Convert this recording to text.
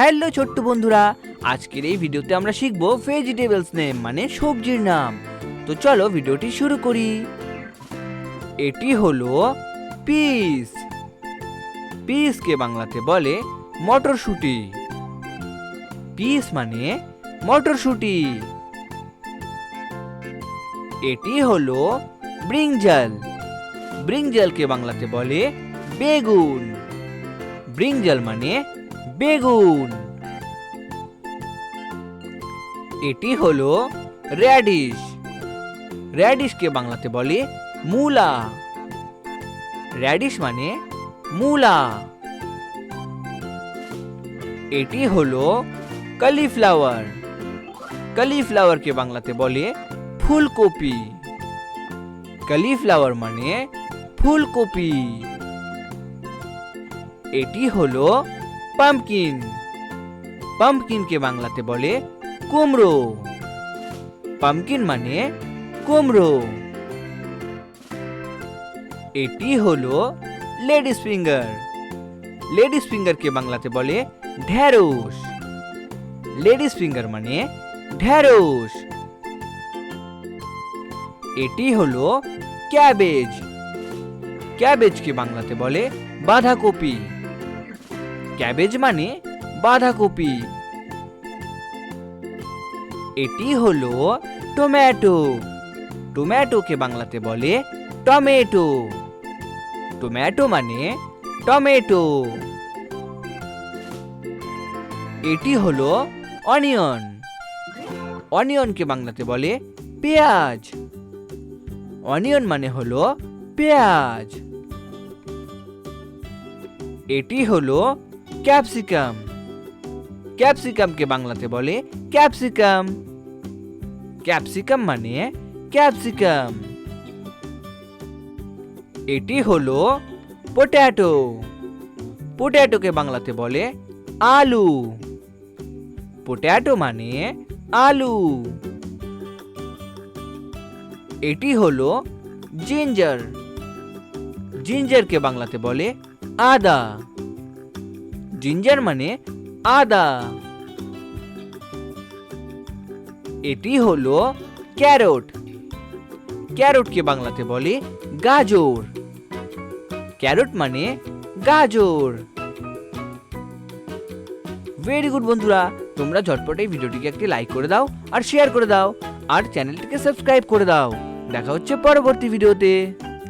Hello ছোট্ট বন্ধুরা, আজকের এই ভিডিওতে আমরা শিখব ভেজিটেবলস নেম মানে সবজির নাম। তো চলো ভিডিওটি শুরু করি। এটি হলো পিস। পিসকে বাংলাতে বলে মটরশুঁটি। পিস মানে মটরশুঁটি। এটি হলো ব্রিংজাল ব্রিংজালকে বাংলাতে বলে বেগুন। ব্রিংজাল মানে বেগুন। এটি হলো র্যাডিশ। র্যাডিশকে বাংলাতে বলে মূলা। র্যাডিশ মানে মূলা। এটি হলো কালিফ্লাওয়ার। কালিফ্লাওয়ারকে বাংলাতে বলে ফুলকপি। কালিফ্লাওয়ার মানে ফুলকপি। এটি হলো পাম্পকিন। পাম্পকিনকে বাংলাতে বলে কুমড়ো। পাম্পকিন মানে কুমড়ো। এটি হলো লেডিস ফিঙ্গার। লেডিস ফিঙ্গারকে বাংলাতে বলে ঢ্যাঁড়স। লেডিস ফিঙ্গার মানে ঢ্যাঁড়স। এটি হলো ক্যাবেজ। ক্যাবেজকে বাংলাতে বলে বাঁধাকপি। ক্যাবেজ মানে বাঁধাকপি। এটি হলো টমেটো। টমেটোকে বাংলাতে বলে টমেটো। টমেটো মানে টমেটো। এটি হলো অনিয়ন। অনিয়নকে বাংলাতে বলে পেঁয়াজ। অনিয়ন মানে হলো পেঁয়াজ। এটি হলো ক্যাপসিকাম। ক্যাপসিকামকে বাংলাতে বলে ক্যাপসিকাম। ক্যাপসিকাম মানে ক্যাপসিকাম। এটি হলো পোট্যাটো পোট্যাটোকে বাংলাতে বলে আলু। পোট্যাটো মানে আলু। এটি হলো জিঞ্জার। জিঞ্জারকে বাংলাতে বলে আদা। জিঞ্জার মানে আদা। এটি হলো ক্যারট। ক্যারটকে বাংলাতে বলে গাজর। ক্যারট মানে গাজর। ভেরি গুড বন্ধুরা, তোমরা ঝটপট এই ভিডিওটিকে একটি লাইক করে দাও আর শেয়ার করে দাও আর চ্যানেলটিকে সাবস্ক্রাইব করে দাও। দেখা হচ্ছে পরবর্তী ভিডিওতে